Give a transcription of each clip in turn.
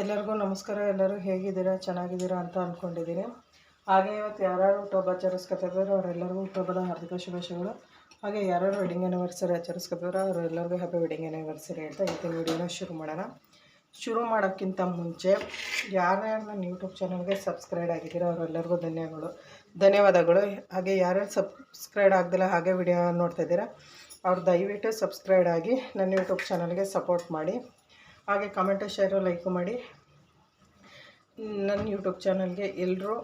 ಎಲ್ಲರಿಗೂ ನಮಸ್ಕಾರ, ಎಲ್ಲರೂ ಹೇಗಿದ್ದೀರಾ, ಚೆನ್ನಾಗಿದ್ದೀರಾ ಅಂತ ಅಂದ್ಕೊಂಡಿದ್ದೀನಿ ಹಾಗೆ ಇವತ್ತು ಯಾರ್ಯಾರು ಹುಟ್ಟುಹಬ್ಬ ಆಚರಿಸ್ಕೊತಿದ್ದಾರೆ ಅವರೆಲ್ಲರಿಗೂ ಹುಟ್ಟುಹಬ್ಬದ ಹಾರ್ದಿಕ ಶುಭಾಶಯಗಳು. ಹಾಗೆ ಯಾರ್ಯಾರು ವೆಡ್ಡಿಂಗ್ ಆ್ಯನಿವರ್ಸರಿ ಆಚರಿಸ್ಕೊತಿದ್ದಾರೆ ಅವರೆಲ್ಲರಿಗೂ ಹ್ಯಾಪಿ ವೆಡ್ಡಿಂಗ್ ಆ್ಯನಿವರ್ಸರಿ ಅಂತ ಇವತ್ತಿನ ವೀಡಿಯೋನ ಶುರು ಮಾಡೋಣ. ಶುರು ಮಾಡೋಕ್ಕಿಂತ ಮುಂಚೆ ಯಾರ್ಯಾರು ನನ್ನ ಯೂಟ್ಯೂಬ್ ಚಾನಲ್ಗೆ ಸಬ್ಸ್ಕ್ರೈಬ್ ಆಗಿದ್ದೀರೋ ಅವರೆಲ್ಲರಿಗೂ ಧನ್ಯವಾದಗಳು ಧನ್ಯವಾದಗಳು. ಹಾಗೆ ಯಾರ್ಯಾರು ಸಬ್ಸ್ಕ್ರೈಬ್ ಆಗದಿಲ್ಲ, ಹಾಗೆ ವಿಡಿಯೋ ನೋಡ್ತಾ ಇದ್ದೀರಾ, ಅವ್ರು ದಯವಿಟ್ಟು ಸಬ್ಸ್ಕ್ರೈಬ್ ಆಗಿ ನನ್ನ ಯೂಟ್ಯೂಬ್ ಚಾನಲ್ಗೆ ಸಪೋರ್ಟ್ ಮಾಡಿ. ಹಾಗೆ ಕಮೆಂಟು ಶೇರು ಲೈಕು ಮಾಡಿ. ನನ್ನ ಯೂಟ್ಯೂಬ್ ಚಾನಲ್ಗೆ ಎಲ್ಲರೂ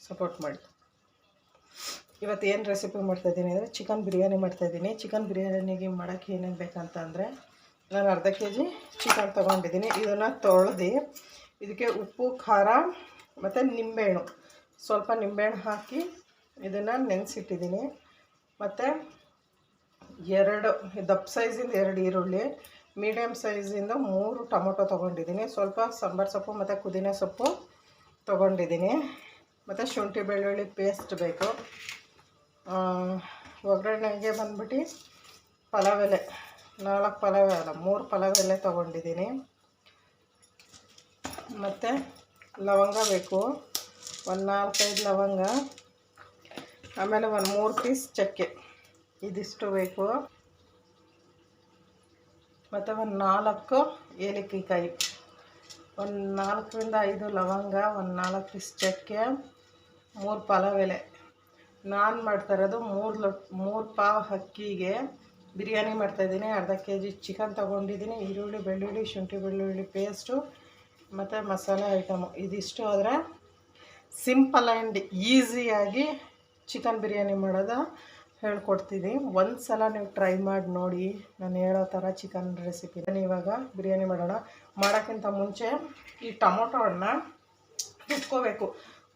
ಸಪೋರ್ಟ್ ಮಾಡಿ. ಇವತ್ತು ಏನು ರೆಸಿಪಿ ಮಾಡ್ತಾಯಿದ್ದೀನಿ ಅಂದರೆ ಚಿಕನ್ ಬಿರಿಯಾನಿ ಮಾಡ್ತಾಯಿದ್ದೀನಿ ಚಿಕನ್ ಬಿರಿಯಾನಿಗೆ ಮಾಡೋಕ್ಕೆ ಏನೇನು ಬೇಕಂತ ಅಂದರೆ ನಾನು ಅರ್ಧ ಕೆ ಜಿ ಚಿಕನ್ ತೊಗೊಂಡಿದ್ದೀನಿ. ಇದನ್ನು ತೊಳೆದು ಇದಕ್ಕೆ ಉಪ್ಪು, ಖಾರ ಮತ್ತು ನಿಂಬೆಹಣ್ಣು. ಸ್ವಲ್ಪ ನಿಂಬೆಹಣ್ಣು ಹಾಕಿ ಇದನ್ನು ನೆನೆಸಿಟ್ಟಿದ್ದೀನಿ. ಮತ್ತು ಎರಡು, ದಪ್ಪ ಸೈಜಿಂದ ಎರಡು ಈರುಳ್ಳಿ ಮೀಡಿಯಮ್ ಸೈಜಿಂದ ಮೂರು ಟೊಮೊಟೊ ತೊಗೊಂಡಿದ್ದೀನಿ. ಸ್ವಲ್ಪ ಸಾಂಬಾರು ಸೊಪ್ಪು ಮತ್ತು ಪುದೀನ ಸೊಪ್ಪು ತೊಗೊಂಡಿದ್ದೀನಿ. ಮತ್ತು ಶುಂಠಿ ಬೆಳ್ಳುಳ್ಳಿ ಪೇಸ್ಟ್ ಬೇಕು. ಒಗ್ಗರಣೆಗೆ ಬಂದ್ಬಿಟ್ಟು ಪಲಾವ್ ಎಲೆ ನಾಲ್ಕು ಪಲಾವ್ ಅಲ್ಲ, ಮೂರು ಪಲಾವ್ ಎಲೆ ತೊಗೊಂಡಿದ್ದೀನಿ. ಮತ್ತು ಲವಂಗ ಬೇಕು. ಒಂದು ನಾಲ್ಕೈದು ಲವಂಗ, ಆಮೇಲೆ ಒಂದು ಮೂರು ಪೀಸ್ ಚಕ್ಕೆ, ಇದಿಷ್ಟು ಬೇಕು. ಮತ್ತು ಒಂದು ನಾಲ್ಕು ಏಲಕ್ಕಿಕಾಯಿ. ಒಂದು ನಾಲ್ಕರಿಂದ ಐದು ಲವಂಗ, ಒಂದು ನಾಲ್ಕು ಪೀಸ್ ಮೂರು ಪಲಾವ್ ಎಲೆ ನಾನು ಮಾಡ್ತಾ ಇರೋದು ಮೂರು ಲೊಟ್ ಮೂರು ಪಾವ್ ಅಕ್ಕಿಗೆ ಬಿರಿಯಾನಿ ಮಾಡ್ತಾಯಿದ್ದೀನಿ ಅರ್ಧ ಕೆ ಜಿ ಚಿಕನ್ ತೊಗೊಂಡಿದ್ದೀನಿ. ಈರುಳ್ಳಿ, ಬೆಳ್ಳುಳ್ಳಿ, ಶುಂಠಿ, ಬೆಳ್ಳುಳ್ಳಿ ಪೇಸ್ಟು, ಮತ್ತು ಮಸಾಲೆ ಐಟಮು. ಇದಿಷ್ಟು ಆದರೆ ಸಿಂಪಲ್ ಆ್ಯಂಡ್ ಈಸಿಯಾಗಿ ಚಿಕನ್ ಬಿರಿಯಾನಿ ಮಾಡೋದು. ಹೇಳ್ಕೊಡ್ತೀನಿ. ಒಂದು ಸಲ ನೀವು ಟ್ರೈ ಮಾಡಿ ನೋಡಿ. ನಾನು ಹೇಳೋ ಥರ ಚಿಕನ್ ರೆಸಿಪಿ ಇವಾಗ ಬಿರಿಯಾನಿ ಮಾಡೋಣ. ಮಾಡೋಕ್ಕಿಂತ ಮುಂಚೆ ಈ ಟೊಮೊಟೊ ಹಣ್ಣ ರುಬ್ಕೋಬೇಕು.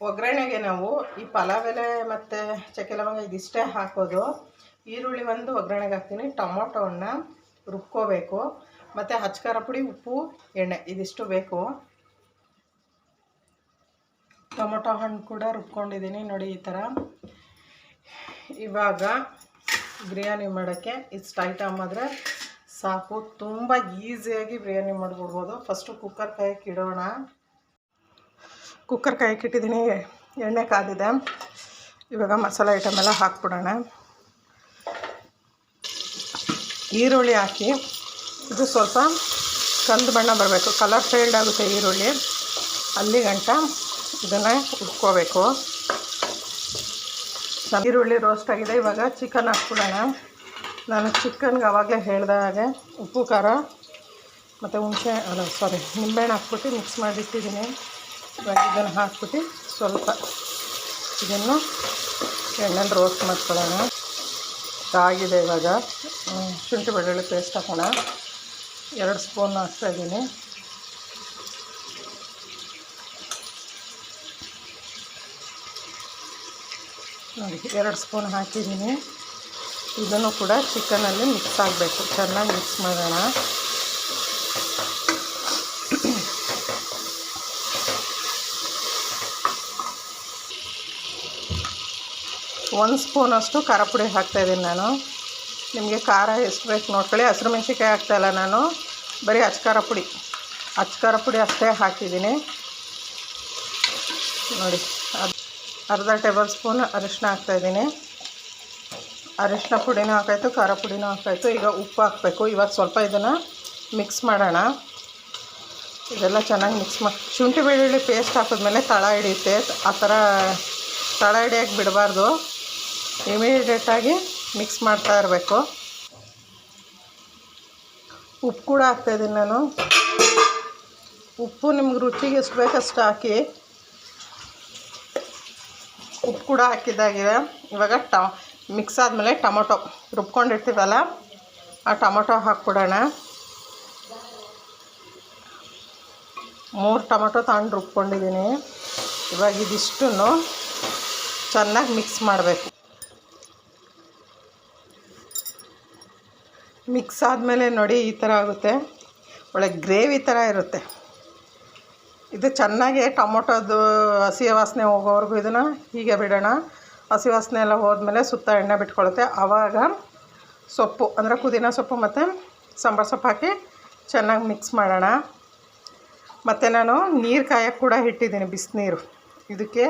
ಒಗ್ಗರಣೆಗೆ ನಾವು ಈ ಪಲಾವ್ ಎಲೆ ಮತ್ತು ಚಕ್ಕೆ ಲವಂಗ ಇದಿಷ್ಟೇ ಹಾಕೋದು. ಈರುಳ್ಳಿ ಒಂದು ಒಗ್ಗರಣೆಗೆ ಹಾಕ್ತೀನಿ. ಟೊಮೊಟೊ ಹಣ್ಣ ರುಬ್ಕೋಬೇಕು. ಮತ್ತು ಹಚ್ಕಾರ ಪುಡಿ, ಉಪ್ಪು, ಎಣ್ಣೆ ಇದಿಷ್ಟು ಬೇಕು. ಟೊಮೊಟೊ ಹಣ್ಣು ಕೂಡ ರುಬ್ಕೊಂಡಿದ್ದೀನಿ ನೋಡಿ ಈ ಥರ. ಇವಾಗ ಬಿರಿಯಾನಿ ಮಾಡೋಕ್ಕೆ ಇಷ್ಟು ಐಟಮ್ ಆದರೆ ಸಾಕು. ತುಂಬ ಈಸಿಯಾಗಿ ಬಿರಿಯಾನಿ ಮಾಡಿಬಿಡ್ಬೋದು ಫಸ್ಟು ಕುಕ್ಕರ್ ಕಾಯಕ್ಕೆ ಇಡೋಣ. ಕುಕ್ಕರ್ ಕಾಯಕ್ಕೆ ಇಟ್ಟಿದ್ದೀನಿ. ಎಣ್ಣೆ ಕಾದಿದೆ. ಇವಾಗ ಮಸಾಲೆ ಐಟಮ್ ಎಲ್ಲ ಹಾಕ್ಬಿಡೋಣ. ಈರುಳ್ಳಿ ಹಾಕಿ. ಇದು ಸ್ವಲ್ಪ ಕಂದು ಬಣ್ಣ ಬರಬೇಕು. ಕಲರ್ ಫೇಲ್ಡ್ ಆಗುತ್ತೆ ಈರುಳ್ಳಿ. ಅಲ್ಲಿ ಗಂಟ ಇದನ್ನು ಈರುಳ್ಳಿ ರೋಸ್ಟ್ ಆಗಿದೆ. ಇವಾಗ ಚಿಕನ್ ಹಾಕ್ಬಿಡೋಣ. ನಾನು ಚಿಕನ್ಗೆ ಆವಾಗಲೇ ಹೇಳಿದ ಹಾಗೆ ಉಪ್ಪು, ಖಾರ ಮತ್ತು ಹುಣಸೆ, ಅಲ್ಲ ಸಾರಿ ನಿಂಬೆಹಣ್ಣು ಹಾಕ್ಬಿಟ್ಟು ಮಿಕ್ಸ್ ಮಾಡಿಟ್ಟಿದ್ದೀನಿ. ಇವಾಗ ಇದನ್ನು ಹಾಕ್ಬಿಟ್ಟು ಸ್ವಲ್ಪ ಇದನ್ನು ಎಣ್ಣೆಲಿ ರೋಸ್ಟ್ ಮಾಡ್ಕೊಳ್ಳೋಣ. ಆಗಿದೆ ಇವಾಗ. ಶುಂಠಿ ಬೆಳ್ಳುಳ್ಳಿ ಪೇಸ್ಟ್ ಹಾಕೋಣ. ಎರಡು ಸ್ಪೂನ್ ಹಾಕ್ತಾಯಿದ್ದೀನಿ ನೋಡಿ, ಎರಡು ಸ್ಪೂನ್ ಹಾಕಿದ್ದೀನಿ. ಇದನ್ನು ಕೂಡ ಚಿಕನಲ್ಲಿ ಮಿಕ್ಸ್ ಆಗಬೇಕು. ಚೆನ್ನಾಗಿ ಮಿಕ್ಸ್ ಮಾಡೋಣ. ಒಂದು ಸ್ಪೂನಷ್ಟು ಖಾರ ಪುಡಿ ಹಾಕ್ತಾಯಿದ್ದೀನಿ ನಾನು. ನಿಮಗೆ ಖಾರ ಎಷ್ಟು ಬೇಕು ನೋಡ್ಕೊಳ್ಳಿ. ಹಸಿರು ಮೆಣಸಿನ್ಕಾಯಿ ಹಾಕ್ತಾಯಿಲ್ಲ ನಾನು. ಬರೀ ಅಚ್ಕಾರ ಪುಡಿ. ಅಚ್ಕಾರ ಪುಡಿ ಅಷ್ಟೇ ಹಾಕಿದ್ದೀನಿ. ನೋಡಿ, ಅದು ಅರ್ಧ ಟೇಬಲ್ ಸ್ಪೂನ್ ಅರಿಶಿನ ಹಾಕ್ತಾಯಿದ್ದೀನಿ ಅರಿಶಿನ ಪುಡಿನೂ ಹಾಕಾಯಿತು, ಖಾರ ಪುಡಿನೂ ಹಾಕಾಯ್ತು. ಈಗ ಉಪ್ಪು ಹಾಕಬೇಕು. ಇವಾಗ ಸ್ವಲ್ಪ ಇದನ್ನು ಮಿಕ್ಸ್ ಮಾಡೋಣ. ಇದೆಲ್ಲ ಚೆನ್ನಾಗಿ ಮಿಕ್ಸ್ ಮಾಡಿ ಶುಂಠಿ ಬೆಳ್ಳುಳ್ಳಿ ಪೇಸ್ಟ್ ಹಾಕಿದ್ಮೇಲೆ ತಳ ಹಿಡಿಯುತ್ತೆ. ಆ ಥರ ತಳ ಹಿಡಿಯೋಕ್ಕೆ ಬಿಡಬಾರ್ದು. ಇಮಿಡಿಯೇಟಾಗಿ ಮಿಕ್ಸ್ ಮಾಡ್ತಾ ಇರಬೇಕು. ಉಪ್ಪು ಕೂಡ ಹಾಕ್ತಾಯಿದ್ದೀನಿ ನಾನು. ಉಪ್ಪು ನಿಮ್ಗೆ ರುಚಿಗೆ ಎಷ್ಟು ಬೇಕಷ್ಟು ಹಾಕಿ ಉಪ್ಪು ಕೂಡ ಹಾಕಿದ್ದಾಗಿದೆ. ಇವಾಗ ಟ ಮಿಕ್ಸ್ ಆದಮೇಲೆ ಟೊಮೊಟೊ ರುಬ್ಕೊಂಡಿರ್ತೀವಲ್ಲ, ಆ ಟೊಮೊಟೊ ಹಾಕ್ಬಿಡೋಣ. ಮೂರು ಟೊಮೊಟೊ ತಗೊಂಡು ರುಬ್ಕೊಂಡಿದ್ದೀನಿ. ಇವಾಗ ಇದಿಷ್ಟನ್ನು ಚೆನ್ನಾಗಿ ಮಿಕ್ಸ್ ಮಾಡಬೇಕು. ಮಿಕ್ಸ್ ಆದಮೇಲೆ ನೋಡಿ ಈ ಥರ ಆಗುತ್ತೆ. ಒಳ್ಳೆ ಗ್ರೇವಿ ಥರ ಇರುತ್ತೆ. ಇದು ಚೆನ್ನಾಗಿ ಟೊಮೊಟೊದು ಹಸಿ ವಾಸನೆ ಹೋಗೋವರೆಗೂ ಇದನ್ನು ಹೀಗೆ ಬಿಡೋಣ. ಹಸಿ ವಾಸನೆ ಎಲ್ಲ ಹೋದ್ಮೇಲೆ ಸುತ್ತ ಎಣ್ಣೆ ಬಿಟ್ಕೊಳ್ಳುತ್ತೆ ಆವಾಗ ಸೊಪ್ಪು, ಅಂದರೆ ಪುದೀನ ಸೊಪ್ಪು ಮತ್ತು ಸಾಂಬಾರು ಸೊಪ್ಪು ಹಾಕಿ ಚೆನ್ನಾಗಿ ಮಿಕ್ಸ್ ಮಾಡೋಣ. ಮತ್ತು ನಾನು ನೀರು ಕಾಯಕ್ಕೆ ಕೂಡ ಇಟ್ಟಿದ್ದೀನಿ ಬಿಸಿನೀರು. ಇದಕ್ಕೆ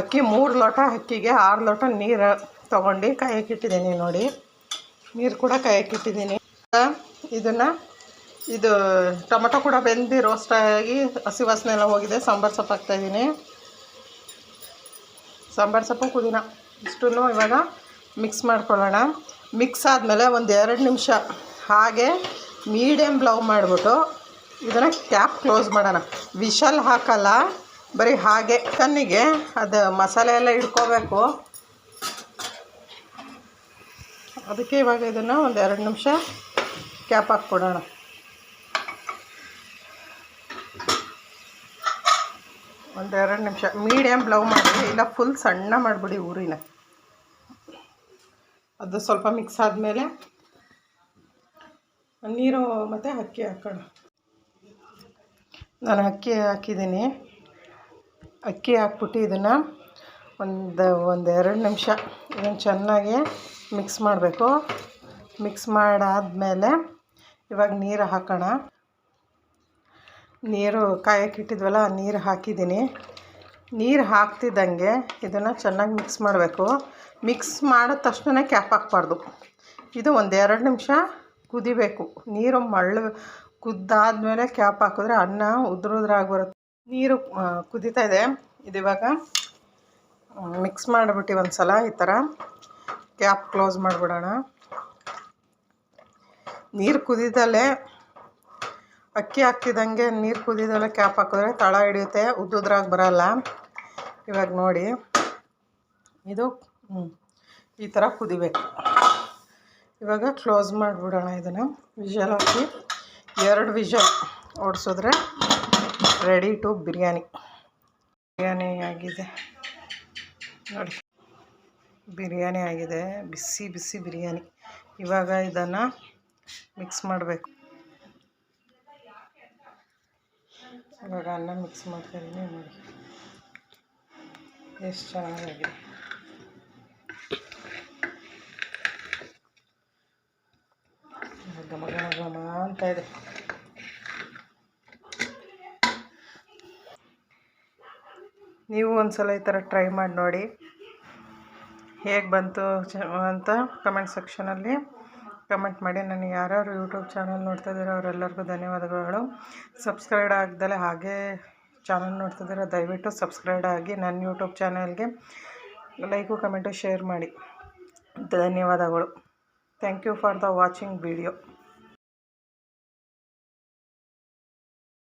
ಅಕ್ಕಿ ಮೂರು ಲೋಟ, ಅಕ್ಕಿಗೆ ಆರು ಲೋಟ ನೀರು ತೊಗೊಂಡು ಕಾಯಕ್ಕೆ ಇಟ್ಟಿದ್ದೀನಿ ನೋಡಿ. ನೀರು ಕೂಡ ಕಾಯಕ್ಕೆ ಇಟ್ಟಿದ್ದೀನಿ. ಇದನ್ನು ಇದು ಟೊಮೆಟೊ ಕೂಡ ಬೆಂದು ರೋಸ್ಟ್ ಆಗಿ ಹಸಿ ವಾಸನೆ ಎಲ್ಲ ಹೋಗಿದೆ. ಸಾಂಬಾರು ಸೊಪ್ಪು ಹಾಕ್ತಾಯಿದ್ದೀನಿ ಸಾಂಬಾರು ಸೊಪ್ಪು ಪುದೀನ ಇಷ್ಟನ್ನು ಇವಾಗ ಮಿಕ್ಸ್ ಮಾಡ್ಕೊಳ್ಳೋಣ. ಮಿಕ್ಸ್ ಆದಮೇಲೆ ಒಂದು ಎರಡು ನಿಮಿಷ ಹಾಗೆ ಮೀಡಿಯಮ್ ಬ್ಲೌ ಮಾಡಿಬಿಟ್ಟು ಇದನ್ನು ಕ್ಯಾಪ್ ಕ್ಲೋಸ್ ಮಾಡೋಣ. ವಿಶಲ್ ಹಾಕಲ್ಲ, ಬರೀ ಹಾಗೆ ಕಣ್ಣಿಗೆ ಅದು ಮಸಾಲೆ ಎಲ್ಲ ಇಟ್ಕೋಬೇಕು ಅದಕ್ಕೆ ಇವಾಗ ಇದನ್ನು ಒಂದು ಎರಡು ನಿಮಿಷ ಕ್ಯಾಪ್ ಹಾಕ್ಕೊಡೋಣ. ಒಂದು ಎರಡು ನಿಮಿಷ. ಮೀಡಿಯಮ್ ಬ್ಲೌ ಮಾಡಿ, ಇಲ್ಲ ಫುಲ್ ಸಣ್ಣ ಮಾಡಿಬಿಡಿ ಊರಿನ. ಅದು ಸ್ವಲ್ಪ ಮಿಕ್ಸ್ ಆದಮೇಲೆ ನೀರು ಮತ್ತು ಅಕ್ಕಿ ಹಾಕೋಣ. ನಾನು ಅಕ್ಕಿ ಹಾಕಿದ್ದೀನಿ. ಅಕ್ಕಿ ಹಾಕ್ಬಿಟ್ಟು ಇದನ್ನು ಒಂದು ಎರಡು ನಿಮಿಷ ಇದನ್ನು ಚೆನ್ನಾಗಿ ಮಿಕ್ಸ್ ಮಾಡಬೇಕು. ಮಿಕ್ಸ್ ಮಾಡಾದಮೇಲೆ ಇವಾಗ ನೀರು ಹಾಕೋಣ. ನೀರು ಕಾಯಕ್ಕಿಟ್ಟಿದ್ವಲ್ಲ ನೀರು ಹಾಕಿದ್ದೀನಿ. ನೀರು ಹಾಕ್ತಿದ್ದಂಗೆ ಇದನ್ನು ಚೆನ್ನಾಗಿ ಮಿಕ್ಸ್ ಮಾಡಬೇಕು. ಮಿಕ್ಸ್ ಮಾಡಿದ ತಕ್ಷಣ ಕ್ಯಾಪ್ ಹಾಕ್ಬಾರ್ದು. ಇದು ಒಂದೆರಡು ನಿಮಿಷ ಕುದಿಬೇಕು. ನೀರು ಮಳ್ಳು, ಕುದ್ದಾದ್ಮೇಲೆ ಕ್ಯಾಪ್ ಹಾಕಿದ್ರೆ ಅನ್ನ ಉದ್ರುದ್ರಾಗಿ ಬರುತ್ತೆ ನೀರು ಕುದಿತಾ ಇದೆ. ಇದಿವಾಗ ಮಿಕ್ಸ್ ಮಾಡಿಬಿಟ್ಟು ಒಂದು ಸಲ ಈ ಥರ ಕ್ಯಾಪ್ ಕ್ಲೋಸ್ ಮಾಡಿಬಿಡೋಣ. ನೀರು ಕುದಿದಲ್ಲೇ ಅಕ್ಕಿ ಹಾಕಿದಂಗೆ ನೀರು ಕುದಿದಲ್ಲೇ ಕ್ಯಾಪ್ ಹಾಕಿದ್ರೆ ತಳ ಹಿಡಿಯುತ್ತೆ, ಉದ್ದುದ್ರಾಗ ಬರಲ್ಲ ಇವಾಗ ನೋಡಿ. ಇದು ಈ ಥರ ಕುದಿಬೇಕು. ಇವಾಗ ಕ್ಲೋಸ್ ಮಾಡಿಬಿಡೋಣ ಇದನ್ನು. ವಿಷಲ್ ಹಾಕಿ ಎರಡು ವಿಷಲ್ ಓಡಿಸಿದ್ರೆ ರೆಡಿ ಟು ಬಿರಿಯಾನಿ. ಬಿರಿಯಾನಿ ಆಗಿದೆ. ನೋಡಿ. ಬಿರಿಯಾನಿ ಆಗಿದೆ. ಬಿಸಿ ಬಿಸಿ ಬಿರಿಯಾನಿ. ಇವಾಗ ಇದನ್ನು ಮಿಕ್ಸ್ ಮಾಡಬೇಕು. ಇವಾಗ ಅನ್ನ ಮಿಕ್ಸ್ ಮಾಡ್ತಾಯಿದ್ದೀನಿ ನೋಡಿ. ಎಷ್ಟು ಚೆನ್ನಾಗಿದೆ. ಘಮ ಘಮ ಘಮ ಅಂತ ಇದೆ. ನೀವು ಒಂದು ಸಲ ಈ ಥರ ಟ್ರೈ ಮಾಡಿ ನೋಡಿ. ಹೇಗೆ ಬಂತು ಅಂತ ಕಮೆಂಟ್ ಸೆಕ್ಷನಲ್ಲಿ ಕಮೆಂಟ್ ಮಾಡಿ. ನನಗೆ ಯಾರ್ಯಾರು ಯೂಟ್ಯೂಬ್ ಚಾನಲ್ ನೋಡ್ತಾ ಇದ್ದೀರೋ ಅವರೆಲ್ಲರಿಗೂ ಧನ್ಯವಾದಗಳು. ಸಬ್ಸ್ಕ್ರೈಬ್ ಆಗದಲೆ ಹಾಗೇ ಚಾನಲ್ ನೋಡ್ತಿದ್ದೀರೋ ದಯವಿಟ್ಟು ಸಬ್ಸ್ಕ್ರೈಬ್ ಆಗಿ ನನ್ನ ಯೂಟ್ಯೂಬ್ ಚಾನಲ್ಗೆ ಲೈಕು ಕಮೆಂಟು ಶೇರ್ ಮಾಡಿ. ಧನ್ಯವಾದಗಳು. Thank you for the watching video